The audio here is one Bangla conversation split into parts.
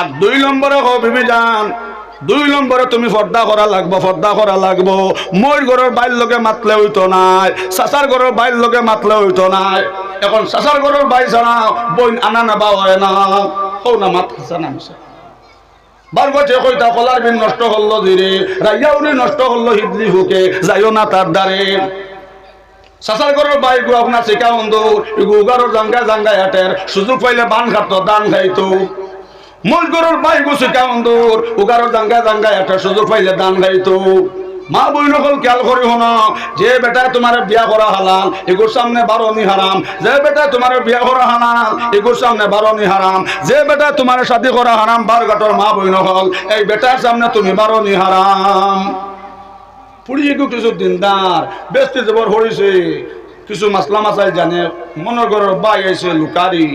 আর দুই নম্বরে হো বিবি যান। দুই নম্বরে তুমি পর্দা করা লাগবো পর্দা করা লাগবো। মই ঘরের বাইর লোকে মাতলে হইতো নাই, চাচার ঘরের বাইর লোকে মাতলে হইতো নাই। এখন চাচার ঘরের বাই ছাড়া বই আনা নেবা হয় না। হৌ না মাত খাসা নামছে বার বছর কইতা কলার বিন নষ্ট করল ধীরে নষ্ট করল হিদলি হুকে, যাইও না তার দ্বারে। সাসার ঘরের বাইক আপনার শিকা বন্ধু উগারোর জাঙ্গা জাঙ্গা হাটের, সুযোগ পাইলে বান খাতো দান খাইতো। মোর ঘরের বাইক শিকা বন্ধু উগারোর জাঙ্গা জাঙ্গা হাটের সুযোগ পাইলে দান খাইতো মা বই নকল খেয়াল করি হন যে বেটা তোমার বিয়া করা হালাল, এগুর সামনে বারণি হারাম। যে বেটা তোমার বিয়া করা হালাল, এগুর সামনে বারণি হারাম। যে বেটা তোমার শাদি করা হারাম, বার গাটর মা বই নকল এই বেটার সামনে তুমি বারণি হারাম। পুড়িয়ে কিছু দিনদার, ব্যস্ত জবর হরিছে কিছু মাসলা মাসাই জানে মনের ঘরের বাই আইছে লুকারি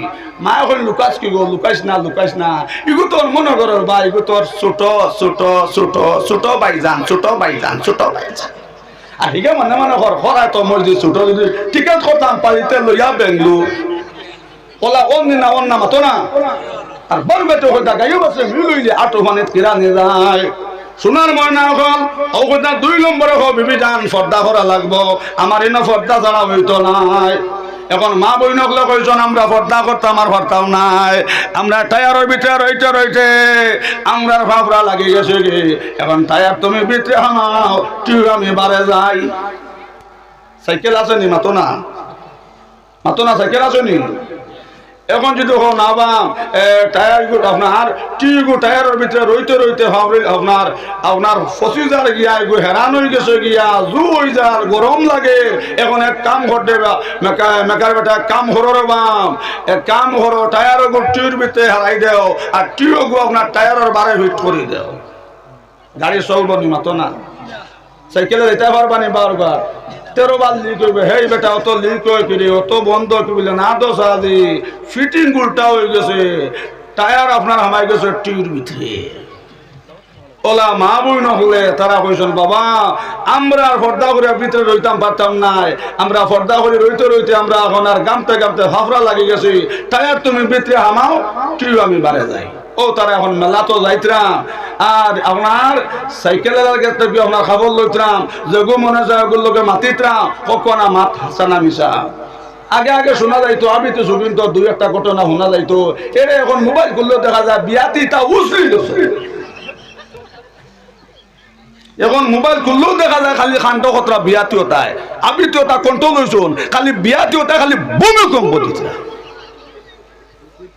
মা এখন লুকাস কি গো লুকাইস না লুকাইস না। ইগু তোর মনের ঘরের বাই, ইগু তোর ছোট ছোট ছোট ছোট বাই যান ছোট বাই যান ছোট বাই যান আর হিগে মানে মানে ঘর খরায় তো যদি ছোট যদি টিকেট করতাম পারিতে লইয়া বেঙ্গলুর ওলা অন্য না অন্য মাতো না। আর বড় বেটো হইতা গাইও বাসে মিলইলে আটো মানে কিরা নিয়ে যায় সোনার ময়না হল অবদা দুই নম্বরে হোক বিবি যান ফর্দা করা লাগবো। আমার এনে ফর্দা ছাড়া হইতো নাই। এখন মা বই নকলে কইছন আমরা ফর্দা করতাম, আর ফর্দাও নাই। আমরা টায়ারের ভিতরে রইতে রইতে আমরার ভাবরা লাগি গেছে গে। এখন টায়ার তুমি ভিতরে হামাও তুই আমি বারে যাই। সাইকেল আছে নি মাতো না মাতো না সাইকেল আছে নি? এখন যদি হো না বাম টায়ার গুট আপনার টিগু টায়ারের ভিতরে রইতে রইতে আপনার আপনার ফসি যার গিয়া এগু হেরান হয়ে গেছে গিয়া, জু হয়ে যার, গরম লাগে। এখন এক কাম করতে মেকার বেটা কাম হরর বাম, এক কাম হরো, টায়ার গু টির ভিতরে হারাই দেও, আর টিও গু আপনার টায়ারের বারে হিট করে দেও। গাড়ি চলব নি মাতো না। সাইকেলে যেতে পারবানি বারবার। তেরো বার লিক হইবে। হেই বেটা, অত লিক হয়ে ফিরে, অত বন্ধ বলে না তো সাদি ফিটিং উল্টা হয়ে গেছে। টায়ার আপনার হামাই গেছে টির ভিতরে। ওলা মা বই নহলে তারা কইছেন বাবা, আমরা ফর্দা করে ভিতরে রইতাম, পারতাম নাই আমরা ফর্দা করে রইতে রইতে আমরা এখন আর গামতে গামতে হাফরা লাগি গেছি। টায়ার তুমি ভিতরে হামাও টিউ আমি বাড়ে যাই। ও, তারা এখন মেলা তো যাইতরাম। আর আপনার সাইকেলের ক্ষেত্রে আপনার খবর লইতরাম যেগু মনে মাতিতরাম কখনা মাত হাসানা মিশা আগে আগে শোনা যাইতো, আমি তো তো দুই একটা ঘটনা শোনা যাইতো। এখন মোবাইল করলেও দেখা যায়, বিয়াতি তা উসলি এখন মোবাইল খুললেও দেখা যায়, খালি খান্ত কতরা বিয়াতিও তাই। আবৃত্তিও তা কন্ট্রোল হয়েছুন খালি বিয়াতিও তাই, খালি ভূমিকম্প দিচ্ছে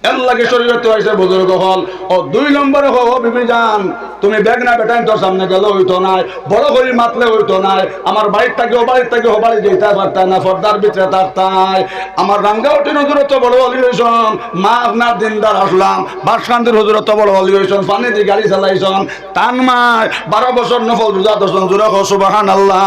এর লাগে শরীরে তো আইসে বুজুর্গ হল। ও দুই নম্বরে হো বিবি যান তুমি ব্যাগ না বেটাইন তোর সামনে গেল হইতো নাই, বড় করি মাতলে হইতো নাই, আমার বাড়ির থেকে ও বাড়ির থেকে ও বাড়ি যেতে পারতাম না, ফর্দার ভিতরে থাকতাই আমার রাঙ্গাউটির হুজুরত বড় হলি হইছন মা আপনার দিনদার আসলাম। বাসকান্দির হুজুরত বড় হলি হইছন পানি দিয়ে গাড়ি চালাইছন টান মায় বারো বছর নফল রোজা দর্শন জুড়ে সুবাহান আল্লাহ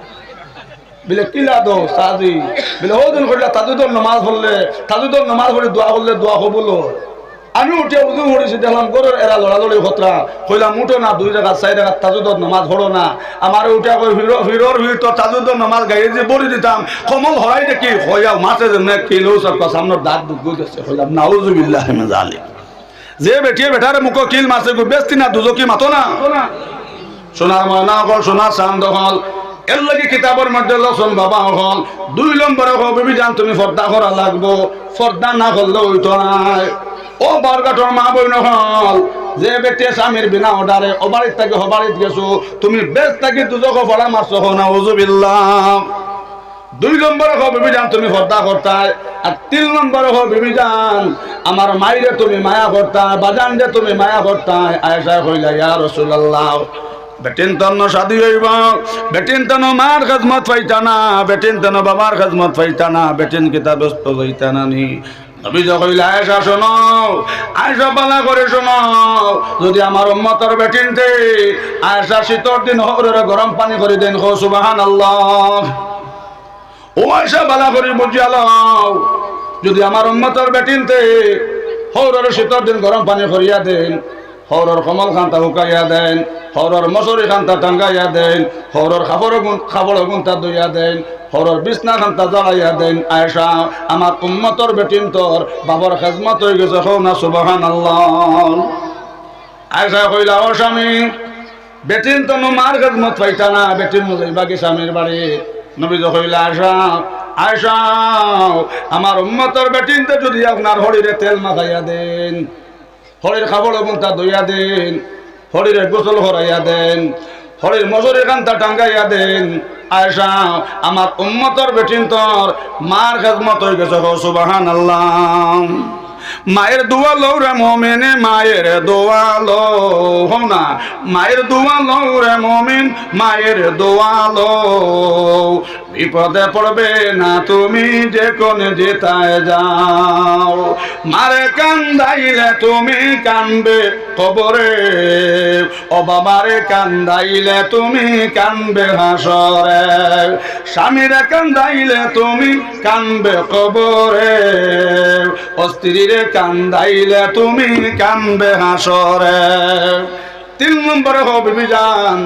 বলে কিলা দো সাজি বলে ও দিন করিলা তাজুদর নামাজ পড়লে তাজুদর নামাজ পড়ে দোয়া করলে দোয়া কবুল হয়। আমি উঠে উজু করেছি দেখলাম গরুর এরা লড়ালড়ি খতরা। কইলাম উঠো না দুই জায়গা চার জায়গা তাজুদর নামাজ পড়ো না। আমার উঠে কই হিরো হিরোর ভিড় তো তাজুদর নামাজ গাইয়ে যে বলি দিতাম কমল হরাই দেখি হইয়া মাছে যেমন কিলো সব সামনের দাঁত দুঃখ গেছে কইলাম নাউজুবিল্লাহ জালিম যে বেটিয়ে বেটারে মুখ কিল মাছে গো বেস্তি না দুজকি মাতো না। সোনার ময়না হল সোনার চান্দ হল এর লাগে কিতাবের মধ্যে লসন বাবা হল। দুই নম্বরে হল, বিবি তুমি ফর্দা করা লাগবো। ফর্দা না করলে হইতো নাই। ও বরগাটর মা বই নহল যে ব্যক্তি স্বামীর বিনা অর্ডারে ও বাড়ির থেকে ও বাড়িত গেছো, তুমি বেশ থাকি দুজক ফলা মারছো না ওজুবিল্লাহ দুই নম্বরে হো বিবি জান, তুমি ফর্দা করতায় আর তিন নম্বরে হো বিবি জান আমার মাইরে তুমি মায়া করতায় বাজান যে তুমি মায়া করতায় আয়সা হইলা ইয়া রাসূলুল্লাহ বেটিন তন্ন শাদি হইব, বেটিন তন মার খেজমত পাইতা না, বেটিন তন বাবার খেজমত পাইতা না, বেটিন কিতা ব্যস্ত হইতা না নি। নবী যখন আয়েশা, শোনো, আয়েশা, পালা করে শোনো, যদি আমার উম্মতর বেটিনতে আয়েশা শীতর দিন হরের গরম পানি করে দেন হো সুবাহান আল্লাহ ও আয়েশা বালা করে বুঝিয়ালাও যদি আমার উম্মতর বেটিনতে হরের শীতর দিন গরম পানি করিয়া দেন হরর কমল খান্তা হুকাইয়া দেন, হরর মসুরি খান্তা টাঙ্গাইয়া দেন, হরর খাবর খাবর গুন্তা দইয়া দেন, হরর বিছনা খান্তা জ্বালাইয়া দেন। আয়েশা, আমার উম্মতর বেটিন তোর বাবার খেজমত হয়ে গেছে হো না সুবাহান আয়েশা কইলা, ও স্বামী বেটিন তো মার খেজমত পাইতা না বেটিন বাকি স্বামীর বাড়ি। নবী কইলা, আয়েশা আয়েশা, আমার উম্মতর বেটিনতে যদি আপনার হরিরে তেল মাখাইয়া দেন হরির খাবড় গুন্তা দইয়া দেন, হরির গোসল হরাইয়া দেন, হরির মজুরের কান্তা টাঙ্গাইয়া দেন। আয়সা আমার উম্মতর বেটিন তোর মার খেজমত হয়ে গেছে সুবাহান আল্লাহ মায়ের দোয়া লও রে মমিনে, মায়ের দোয়া লো হও না। মায়ের দোয়া লও রে মমিন, মায়ের দোয়া লো বিপদে পড়বে না তুমি যে কোনে যেতায় যাও। মারে কান্দাইলে তুমি কানবে কবরে। ও বাবারে কান্দাইলে তুমি কানবে হাসরে। স্বামীরে কান্দাইলে তুমি কানবে কবরে। ও স্ত্রীরে কান্দাইলে তুমি কানবে হাসরে। তিন নম্বরে হো বিবি যান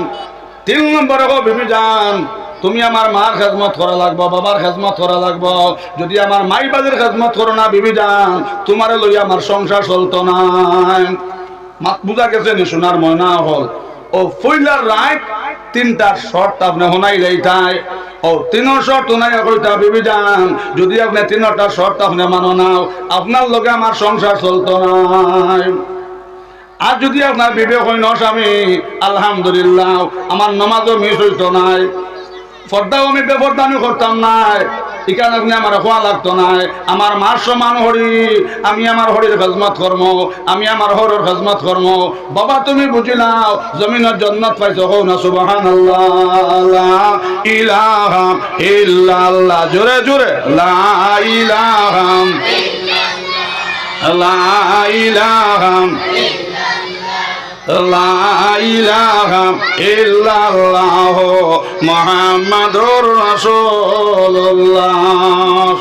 তিন নম্বরে হো বিবি যান তুমি আমার মার খেজমত করা লাগবো, বাবার খেজমত করা লাগবো। যদি আমার মাই বাজের খেজমত করো না বিবি যান তোমারে লই আমার সংসার চলতো না। মাত বুঝা গেছে নি সোনার ময়না হল। ও ফইলার রায় তিনটা শর্ত আপনি হোনাই এইটাই ও তিন শর্ত নাই কইতা বিবি যান যদি আপনি তিনটা শর্ত আপনি মানো নাও, আপনার লগে আমার সংসার চলতো নাই। আর যদি আপনার বিবেক হয় ন, স্বামী, আলহামদুলিল্লাহ, আমার নমাজও মিস হইতো নাই। পর্দাও আমি বেপর্দা আমি করতাম নাই। এখানে আপনি আমার খোয়া লাগতো নাই আমার মার সমান হরি, আমি আমার হরির খেজমত কর্ম আমি আমার হরের খেজমত কর্ম বাবা, তুমি বুঝিলাও জমিনের জন্নত পাইছো হো না সুবাহান ইলাহা ইল্লাল্লাহ, জোরে জোরে। লা ইলাহা লা ইলাহা মুহাম্মাদুর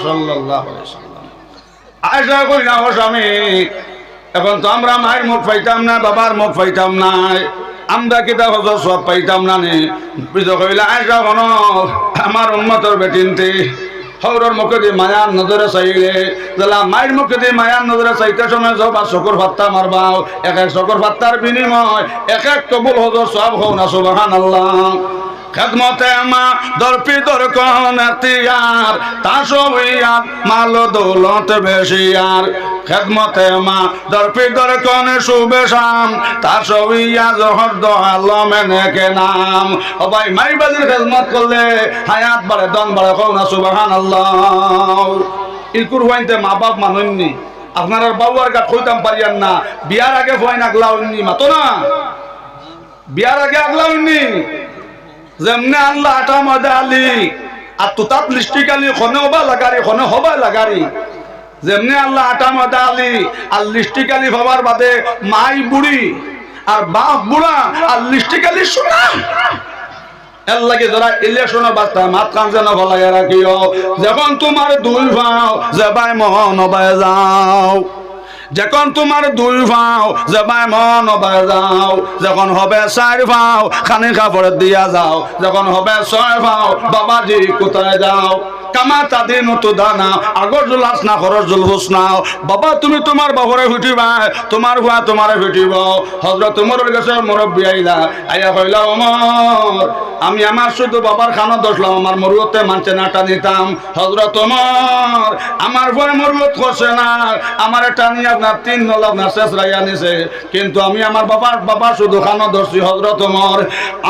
সাল্লাম। আয়েশা কইলা ও স্বামী, এখন তো আমরা মায়ের মুখ পাইতাম না, বাবার মুখ পাইতাম না, আমরা কিতা হজর সব পাইতাম না নে? বিজয় কইলা কোন আমার উন্মতর বেটিনতে হৌরর মুখে দিয়ে মায়ার নজরে চাইলে। জেলা মায়ের মুখে দিয়ে মায়ার নজরে চাইতে সময় যাও বা চকুর ভাত্তা মারবাও এক এক চকুর ফাত্তার বিনিময়, এক এক কবুল হজর সব হও না সুবাহান আল্লাহ খেদমতে মা দরপি দরকন তিয়ার তা সবিয়ার মাল দৌলত বেশিয়ার খেদমতে মা দরপি দরকন শুভেশাম তা সবিয়া জহর দোয়ালমে নেকে নাম ও মাই বাজির খেদমত করলে হায়াত বাড়ে, দন বাড়ে, কও না সুবাহান আল্লাহ ইলকুর হইতে মা বাপ মানুননি আপনার বাবুয়ার গা কইতাম পারিয়ান না। বিয়ার আগে ভয় না আগলাউনি মাতো না। বিয়ার আগে আগলাউনি যেমনে আল্লাহ আটা মজা আলি, আর তুতাত লিস্টিক আলি খনে হবা লাগারি, খনে হবা লাগারি। যেমনে আল্লাহ আটা মজা আলি, আর লিস্টিক আলি হবার বাদে মাই বুড়ি, আর বাপ বুড়া, আর লিস্টিক আলি শোনা এর লাগে মাত যখন তোমার দুই ভাও মহন বাই যাও। যখন তোমার দুই ভাও যাবাই মন বাই যাও যখন হবে চার ভাও, খানি কাপড় দিয়া যাও, যখন হবে ছয় ভাও, বাবাজি কোথায় যাও? কামা তাদের নতো দানা আগর জুল আসনা খরচ জুল হুসনাও বাবা, তুমি তোমার বাবরে ফুটিবা তোমার হুয়া তোমারে ফুটিব হজরত তোমার কাছে মুরব্বী আইলা আইয়া কইলা অমর আমি আমার শুধু বাবার খানা দোষলাম আমার মরুয়তে মানছে নাটা নিতাম হজরত তোমার আমার ভয় মরুয়ত করছে না, আমার নিয়ে আপনার তিন নল আপনার শেষ রাইয়া নিছে। কিন্তু আমি আমার বাবার বাবা শুধু খানা ধরছি হজরত তোমার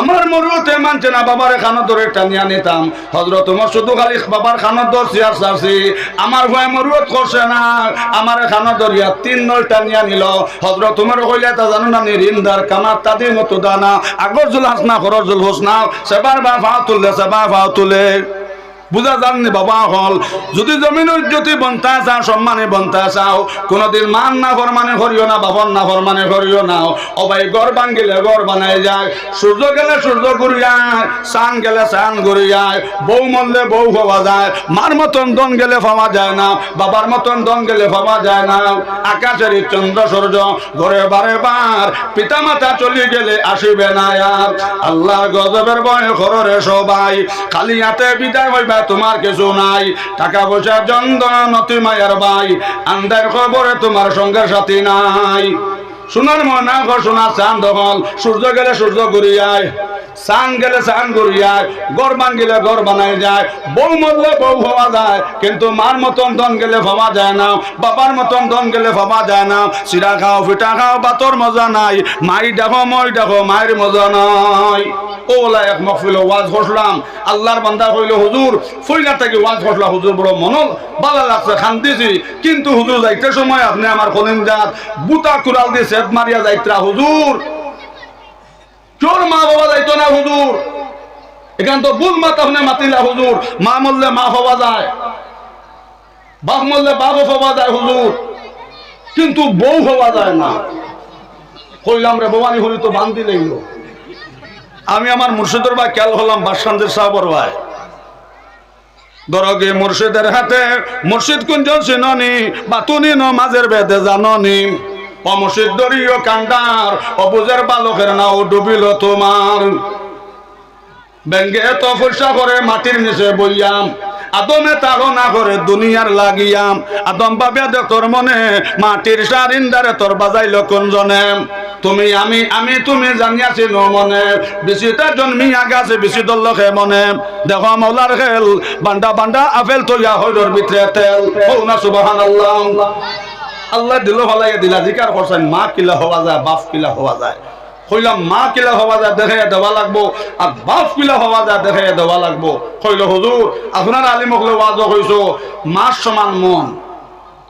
আমার মরুয়তে মানছে না, বাবার খানা ধরে একটা নিয়ে নিতাম হজরত তোমার শুধু খালি বাবার খানা ধরছি আর চাচ্ছি আমার ভয় মরুয়ত করছে না, আমার খানা ধরিয়া তিন নলটা নিয়ে নিল হজরত তোমার কইলে, তা জানো না নি রিন্দার কামার তাদের মতো দানা। আগর জুল হাসনা খরচ জুল হোসনা সেবার বা ফাও তুললে সেবার ফাও তুলে বুঝা যাননি বাবা হল। যদি জমিনের জ্যোতি বন্তা চাও, সম্মানে বন্তা চাও, কোনোদিন মান না ফরমানে করিও না বাবন না ফরমানে করিও না। অবাই গড় বাঙ্গিলে গড় বানাই যায়। সূর্য গেলে সূর্য ঘুরিয়ায় চান গেলে চান ঘুরিয়ায় বউ মরলে বউ হওয়া যায়, মার মতন দন গেলে পাওয়া যায় না, বাবার মতন দন গেলে পাওয়া যায় না। আকাশের চন্দ্র সূর্য ঘরে বারে বার পিতা মাতা চলে গেলে আসিবে না আর। আল্লাহ গজবের বয় খররে সবাই খালি হাতে বিদায় হইবা তোমার কিছু নাই। টাকা পয়সা জন্দনা নতি মায়ের ভাই আন্দার খবরে তোমার সঙ্গে সাথী নাই। সোনার মনা সোনা চান দখল সূর্য গেলে সূর্য ঘুরিয়ায় চান গেলে চান ঘুরিয়ায় গড় বাঙ্গিলে গড় বানাই যায়। বউ মরলে বউ হওয়া যায়, কিন্তু মার মতন দন গেলে ভাবা যায় না। বাবার মতন দন গেলে ভাবা যায় না। চিরা খাও পিঠা খাও বাতর মজা নাই। মাই দেখো, মই দেখো মায়ের মজা নাই। ওলা এক মকফিল ওয়াজ করলাম আল্লাহর বান্দা কইল হুজুর ফইলা থেকে ওয়াজ করলাম হুজুর বড় মন ভালো লাগছে, খান্দিছি। কিন্তু হুজুর যাইতে সময় আপনি আমার কলিম জাত বুতা কুড়াল দিয়ে সেদ মারিয়া যাইত্রা, হুজুর। চোর মা বাবা যাইতো না, হুজুর। এখান তো বুধ মাতা আপনি মাতিলা, হুজুর। মা মরলে মা হওয়া যায়। বাপ মরলে বাপ হওয়া যায়, হুজুর। কিন্তু বউ হওয়া যায় না। কইলাম রে, ভবানী হলি তো বান্ধি লইলো। আমি আমার মুর্শিদের ভাই খেয়াল হলাম বাসান্দের সাহবর ভাই। দরগে মুর্শিদের হাতে মুর্শিদ কুঞ্জ চিননি বা তুনি নমাজের বেদে জাননি। অমুর্শিদ দরীয় কান্ডার, অবুজের বালকের নাও ডুবিল তোমার। ব্যাঙ্গে তো ফুরসা করে মাটির নিচে বইয়াম, আদমে তারো না করে দুনিয়ার লাগিয়াম। আদম বাবে দে তোর মনে মাটির সারিন্দারে তোর বাজাইল কোনজনে? তুমি আমি আমি তুমি জানিয়াছি ন মনে বেশিটা জন্মিয়া গাছে বেশি দল্লখে মনে। দেখো মৌলার খেল বান্ডা বান্ডা আপেল তৈয়া হইলর ভিতরে তেল। হৌ না সুবাহান আল্লাহ আল্লাহ দিল ভালাইয়া দিলা, জিকার করছেন, মা কিলা হওয়া যায়, বাপ কিলা হওয়া যায়। কইলাম, মা কিলা হওয়া যায় দেখে দেওয়া লাগবো, আর বাপ কিলা হওয়া যায় দেখে দেওয়া লাগবো। কইল, হুজুর, আপনার আলী মকলে ওয়াজ কইছো, মার সমান মন।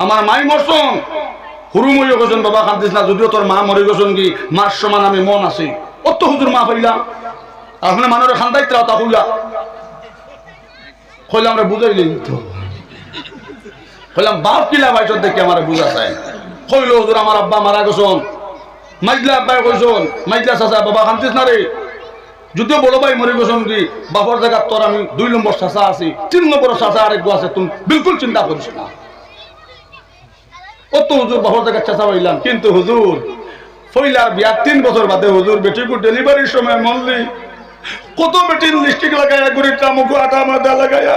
আমার মাই মরছন হুরু মরিও গেছেন বাবা, কান্দিস না, যদিও তোর মা মরে গেছেন কি, মার সমান আমি মন আছি। অত হুজুর মা হইলা। আপনার মানুষের খান্দাইতে তা হইলা। কইলাম, আমরা বুঝাইলেন তো। কইলাম বাপ কিলা বাইছত দেখি আমার বুঝা চাই কইল, হুজুর, আমার আব্বা মারা গেছন। মাইজলা আব্বাই কইছন, মাইজলা চাচা, বাবা খান্তিস না রে। যদিও বড় ভাই মরে গেছন কি বাপর জায়গা তোর আমি দুই নম্বর চাচা আছি, তিন নম্বর চাচা আরেক আছে, তুমি বিলকুল চিন্তা করিস না। অত হুজুর বাপর জায়গা চাচা হইলাম কিন্তু হুজুর, ফইলার বিয়ার তিন বছর বাদে হুজুর বেটিকু ডেলিভারির সময় মরলি। কত বেটির লিস্টিক লাগাইয়া গরিব কামুকু আটা, মাদা লাগাইয়া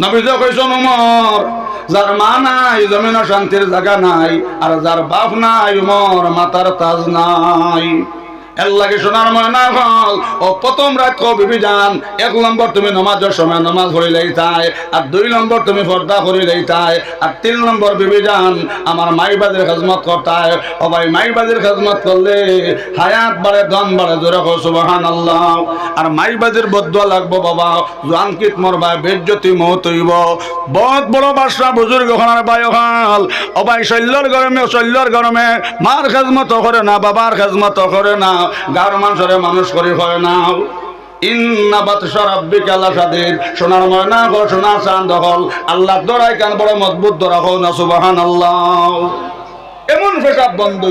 নবীজে কইছেন উমর, যার মা নাই জমিন শান্তির জায়গা নাই, আর যার বাপ নাই, উমর, মাতার তাজ নাই। ফল। ও প্রথম রাত যান এক নম্বর তুমি নমাজের সময় নমাজ পড়িলেই তাই আর দুই নম্বর তুমি পর্দা করিলেই তাই আর তিন নম্বর বিবি যান আমার মাইবাদের খেজমত করতায়। ও ভাই মাইবাদের খেজমত করলে হায়াত বাড়ে দম বাড়ে, জোরে কো সুবহান আল্লাহ আর লাগবো বাবা জোয়ানকিত মরবা বেজ্জতি মৌত হইব। বহুত বড় বাসা বুজুর্গ খনার বায়খাল ও ভাই, শৈল্যর গরমে শৈল্যর গরমে, মার খেজমত করে না, বাবার খেজমত করে না। গাঁর মানুষের মানুষ করে হয় না। এমন পেশাব বন্ধ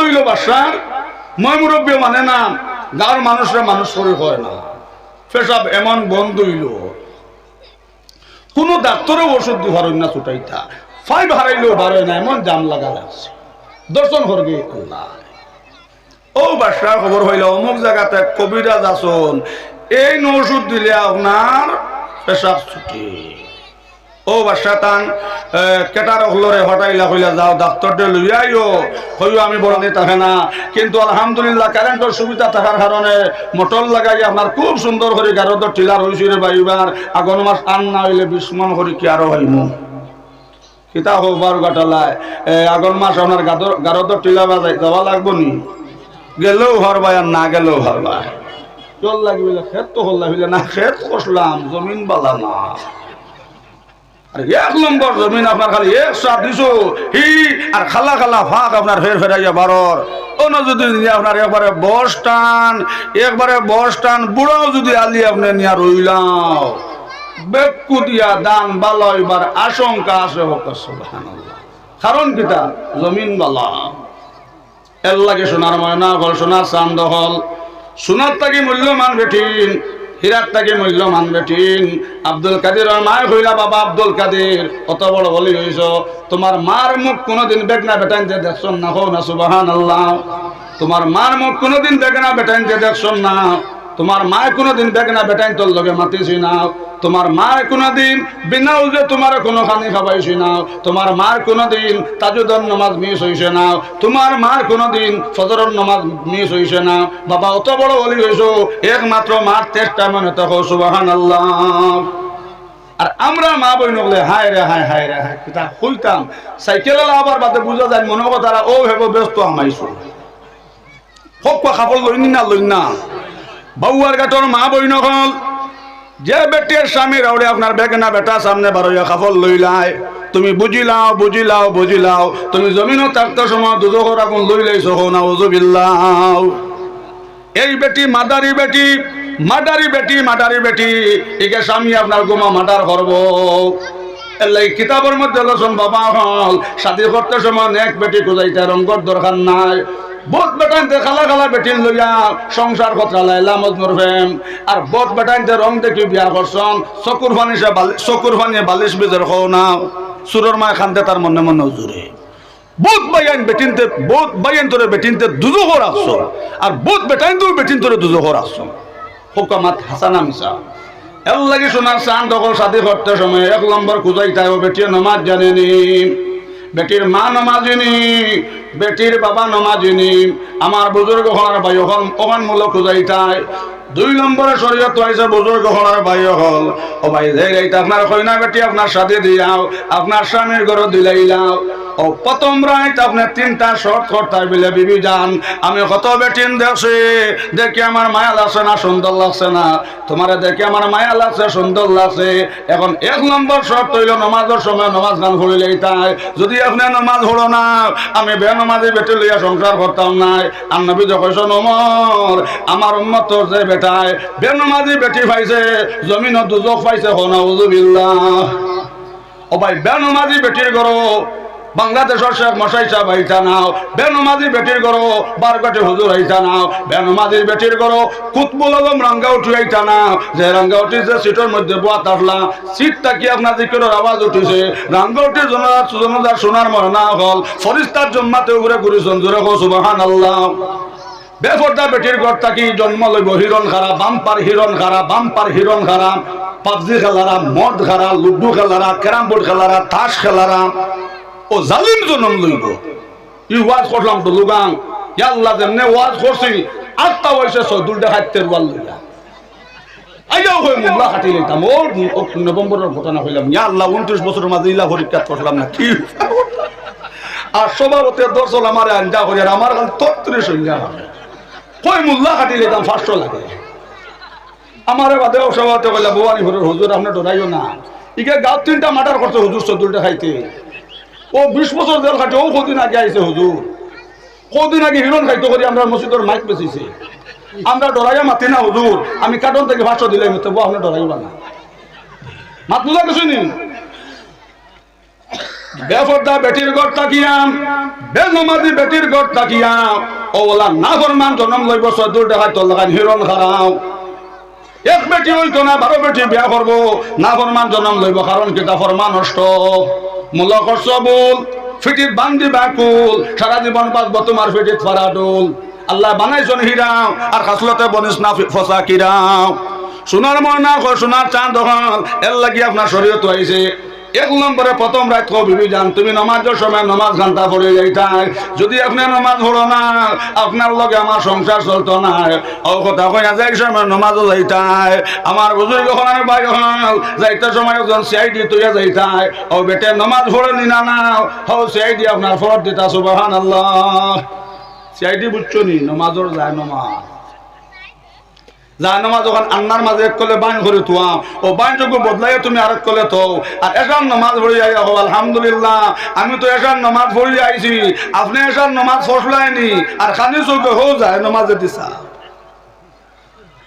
হইল বাসার মই মুরব্বী মানে না, গাঁর মানুষরা মানুষ করে হয় না। পেশাব এমন বন্ধ হইল। কোনো ডাক্তারও ওষুধ দি হারই না ছুটাইতা। ফাইভ হারাইলেও বারোয় না, এমন জাম লাগা লাগছে দর্শন করবে আল্লাহ। ও বাসার খবর হইল, অমুক জায়গাতে কবিরাজ আসন এই ন ওষুধ দিলে আপনার পেশাব ছুটি। ও বাসাতান কেটার হলরে হটাইলা হইলা যাও ডাক্তারটা লইয়াইও হইও আমি বড় দিতে থাকে না। কিন্তু আলহামদুলিল্লাহ, কারেন্টের সুবিধা থাকার কারণে মোটর লাগাই আপনার খুব সুন্দর করে গারদর টিলার হয়েছিল বাইবার আগন মাস আন না হইলে বিস্মন করি কি আরও হইমু? কিতা হোক বার গাটালায় আগন মাস আপনার গারদর টিলা বাজাই যাওয়া লাগবো নি? গেলেও হরবাই আর না গেলেও হরবাই চল লাগবে খেত তো হল লাগবে না, খেত কষলাম জমিন বালা না। এক নম্বর জমিন আপনার খালি এক সাত দিছো। হি আর খালা খালা ফাঁক আপনার ফের ফেরাইয়া বারর অন্য যদি আপনার একবারে বস টান একবারে বস টান বুড়াও যদি আলি আপনি নিয়ে রইলাও জমিন ময়না হল হল। তাকে মূল্যমান বেঠিন তাকে মূল্যমান বেঠিন। আব্দুল কাদের মায় হইলা বাবা আব্দুল কাদের, কত বড় বলি হইছ। তোমার মার মুখ কোনোদিন বেগনা বেটাইতে দেখছন না হো না সুবাহান আল্লাহ তোমার মার মুখ কোনোদিন বেগনা বেটাইতে দেখছন না। তোমার মায় কোনোদিন বেগনা বেটাইন তোর লগে মাতিছি না তোমার মার কোনোদিন বিনা উজে তোমার কোনো খানি খাবাইছি না তোমার মার কোনোদিন তাজুদর নামাজ মিস হইছে না তোমার মার কোনোদিন ফজরের নামাজ মিস হইছে না বাবা, অত বড় বলি হইছো, একমাত্র মার চেষ্টা মনে তো সুবাহান আল্লাহ আর আমরা মা বই নগলে হায় রে, হায় হায় রে, হায় কিতা হইতাম সাইকেল আবার বাদে বুঝা যায়, মনে কথারা ও হেব ব্যস্ত আমাইছো। হোক খাবল লইনি না, লইন। না বউয়ার গাটর মা বই নকল যে বেটির স্বামী রাউড়ে আপনার বেগনা বেটা সামনে বারোয়া খাফল লইলাই তুমি বুঝিলাও বুঝিলাও বুঝিলাও তুমি জমিনও থাকতে সময় দুজোর আগুন লই লাইছো না ওজুবিল্লাও এই বেটি মাদারি বেটি মাদারি বেটি মাদারি বেটি একে স্বামী আপনার গোমা মাদার করব এলাই কিতাবের মধ্যে লোচন বাবা হল শাদি করতে সময় এক বেটি খুঁজাইতে রঙ্গর দরকার নাই। বহুত বেটাইতে খালা খালা বেটিন লইয়া সংসার কথা লাইলা মজনুর ফেম আর বহুত বেটাইতে রং দেখি বিয়া করছন চকুর ফানি সে চকুর ফানি বালিশ বিজের খো না। সুরর মায় খানতে তার মনে মনে জুড়ে বহুত বাইয়ান বেটিনতে বহুত বাইয়ান তোরে বেটিনতে দুজো রাখছ আর বহুত বেটাইন তো বেটিন তোরে দুজো রাখছ হুকামাত হাসানা মিসা এর লাগে সোনার চান দখল সাথে করতে সময় এক নম্বর খুঁজাই তাই বেটিয়ে নমাজ জানেনি বেটির মা নমাজিনি, বেটির বাবা নমাজিনি, আমার বুজুর্গ হলার ভাই হল ওখান মূলক খুঁজাইতাই দুই নম্বরে শরীয়ত আইসে বুজুর্গ হলার ভাই হল। ও ভাই যে গাইতে আপনার কইনা বেটি, আপনার সাথে দিয়াও, আপনার স্বামীর ঘর দিলাইলাও। ও প্রথম রাইত আপনার তিনটা শর্ট করতে বিলে, বিবি যান আমি কত বেটিন দেখছি, দেখি আমার মায়া লাগছে না, সুন্দর লাগছে না। তোমার দেখি আমার মায়া লাগছে সুন্দর লাগছে। এখন এক নম্বর শর্ত হইল নমাজের সময়, নমাজ গান ঘুরিলে তাই। যদি আপনি নমাজ হলো না, আমি বে নমাজি বেটি লইয়া সংসার করতাম নাই আর নবী যখন নমর, আমার উন্মত যে বেটায় বে নমাজি বেটি পাইছে জমিনত দুজক পাইছে হনা উজুবিল্লাহ ও ভাই বে নমাজি বেটির গরো বাংলাদেশের শেখ মশাই সাহেব আইতা নাও। বেনমাজি বেটির গরো বারকাটি হুজুর আইতা নাও। বেনমাজির বেটির গরো, কুতবুল আলম রাঙ্গা উঠি আইতা নাও। যে রাঙ্গা উঠি যে সিটের মধ্যে বোয়া তাটলা সিটটা কি আপনার দিকের আওয়াজ উঠিছে? রাঙ্গা উঠি জনদার জনদার সোনার মরনা হল। ফরিস্তার জম্মাতে উপরে ঘুরিছেন, জোরে হো সুবাহান আল্লাহ বেফর্দা বেটির ঘর থাকি জন্ম লইব? হিরণ খারা, বাম্পার হিরণ খারা, বাম্পার হিরণ খারা, পাবজি খেলারা, মদ খারা, লুডু খেলারা, ক্যারাম বোর্ড খেলারা, তাস খেলারা। ও জালিম জনম লইব। ই ওয়াজ করলাম তো লুগাং। ইয়াল্লা যেমনে ওয়াজ করছি আটটা বয়সে চৌদুলটা খাইতে ওয়াল লইয়া আইয়াও হয়ে মুগলা কাটি লইতাম। ও নভেম্বরের ঘটনা হইলাম। ইয়া আল্লাহ উনত্রিশ বছরের মাঝে ইলা পরীক্ষা করলাম না, কি? আর সভাপতি দর্শন আমার আঞ্জা করি, আর আমার খালি তত্রিশ হইয়া কই মুল্লা কাটি লইতাম পাঁচশো লাগে। আমার বাদে সভাপতি কইলা ভবানী ঘরের হুজুর আপনি ডরাইও না। ইকে গাঁত তিনটা মাটার করছে হুজুর চৌদুলটা খাইতে ও বিশ বছর জেল খাটে ও কদিন আগে আইছে হুজুর। কদিন আগে হিরণ খাইতে করি, আমরা মসজিদের মাইক বেচিছে। আমরা ডরাইয়া মাতি না হুজুর। আমি কার্টন থেকে ভাষ্য দিলে তবু আপনি ডরাইবা না। মাত বুঝা কিছু নি। বেফর্দা বেটির ঘর তাকিয়াম বেনমাজি বেটির ঘর তাকিয়াম ওলা জনম লইব চৌদুর টাকা তোর লাগান হিরণ খারাও এক বেটি হইতো না, বারো বেটি বিয়া করব। না ফরমান জনম লইব, কারণ কিতা ফরমান নষ্ট? মূল করছ বল ফিটিত বান্ধি বাকুল সারা জীবন বাঁচবো তোমার ফিটিত ফারাডুল আল্লাহ বানাইছন হিরাও, আর খাসলতে বনিস না ফসা কিরাও। সোনার ময়না সোনার চাঁদ এর লাগি আপনার শরীয়ত আইছে এক নম্বরে প্রথম রাত বিবি যান। তুমি নমাজের সময় নমাজ ঘণ্টা পড়ে যাইতাই। যদি আপনি নমাজ পড়ো না, আপনার লগে আমার সংসার চলতো না। ও কথা কইয়া যাই সময় নমাজও যাইতাই। আমার বুজুর্গ হন আমি ভাই হন যাইতে সময় একজন সিআইডি তুইয়া যাইতাই। ও বেটে নমাজ পড়ে নিনা না হো সিআইডি আপনার ফরত দিতা সুবাহান আল্লাহ সিআইডি বুঝছ নি নমাজর যায় নমাজ। এক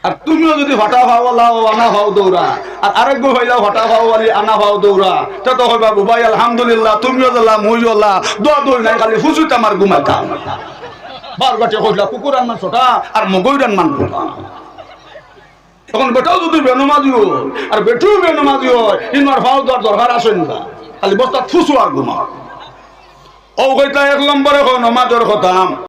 আর তুমিও যদি হঠা ভাও আনা ভাও দৌড়া, আর আরেক হইলাও হঠা ভাও বলি আনা ভাও দৌড়া, তে তো হইবা ভাই, আলহামদুলিল্লাহ, তুমিও জ্বলা মুইও লা, দোয়া দৌড় নাই, খালি ফুসুত আমার কইলা, কুকুর আনমান ছোটা, আর মগৈর আনমান ছোটা। তখন বেটাও যদি বেনমাজি হয়, আর বেটিও বেনমাজি হয় ইনার ভাও দেওয়ার দরকার আসেন না। খালি বস্তা থুসু আর ঘুমা ও কইতা এক নম্বরে নমাজের কথা।